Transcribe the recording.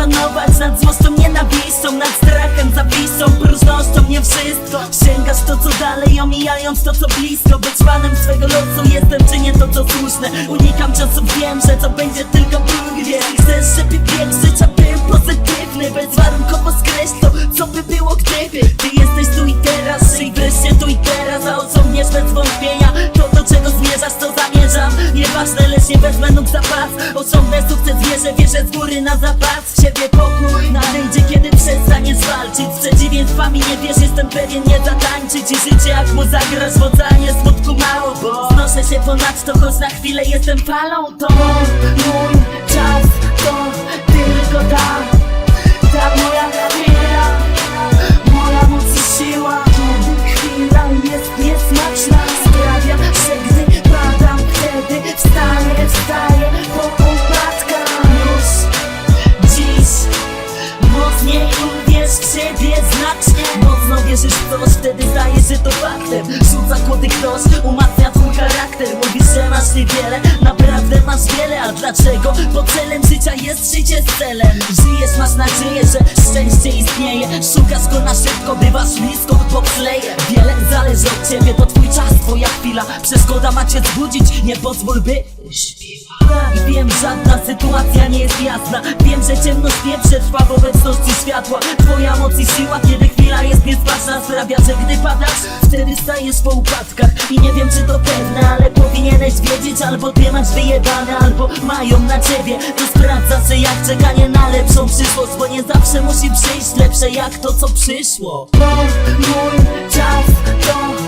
panować nad złością, nienawiścią Nad strachem, zawisą, próżnością, nie wszystko. Sięgasz to co dalej, omijając to co blisko. Być panem swego losu jestem, czy nie to co słuszne. Unikam czasów, wiem, że to będzie tylko Jeśli chcesz, żeby bieg życia Nieważne, lecz nie wezmę nóg za pas. Osiągnę sukces, wierzę, wierzę z góry na zapas. W siebie pokój nadejdzie, kiedy przestaniesz walczyć Z przeciwieństwami nie wiesz, jestem pewien, nie zatańczyć. I życie jak mu zagrasz w oceanie smutku mało Bo znoszę się ponad to, choć na chwilę jestem falą. To mój czas, to tylko ta wstaję, wstaję Po upadkach Już dziś Mocniej uwierz w siebie znacznie. Mocno wierzysz w coś, wtedy zdajesz się to faktem. Rzuca kłody ktoś, umacnia twój charakter. Mówisz, że masz niewiele, naprawdę masz wiele. A dlaczego? Bo celem życia jest życie z celem. Żyjesz, masz nadzieję, że szczęście istnieje. Szukasz go na szybko, bywasz blisko, bobsleje Wiele zależy od ciebie, chwila. Przeszkoda ma cię zbudzić, nie pozwól by I wiem, żadna sytuacja nie jest jasna. Wiem, że ciemność nie przetrwa w obecności światła. Twoja moc i siła, kiedy chwila jest niezbaczna Sprawia, że gdy padasz, wtedy stajesz po upadkach. I nie wiem, czy to pewne, ale powinieneś wiedzieć Albo ty masz wyjebane, albo mają na ciebie. To sprawdza się jak czekanie na lepszą przyszłość Bo nie zawsze musi przyjść lepsze jak to, co przyszło. To mój czas, to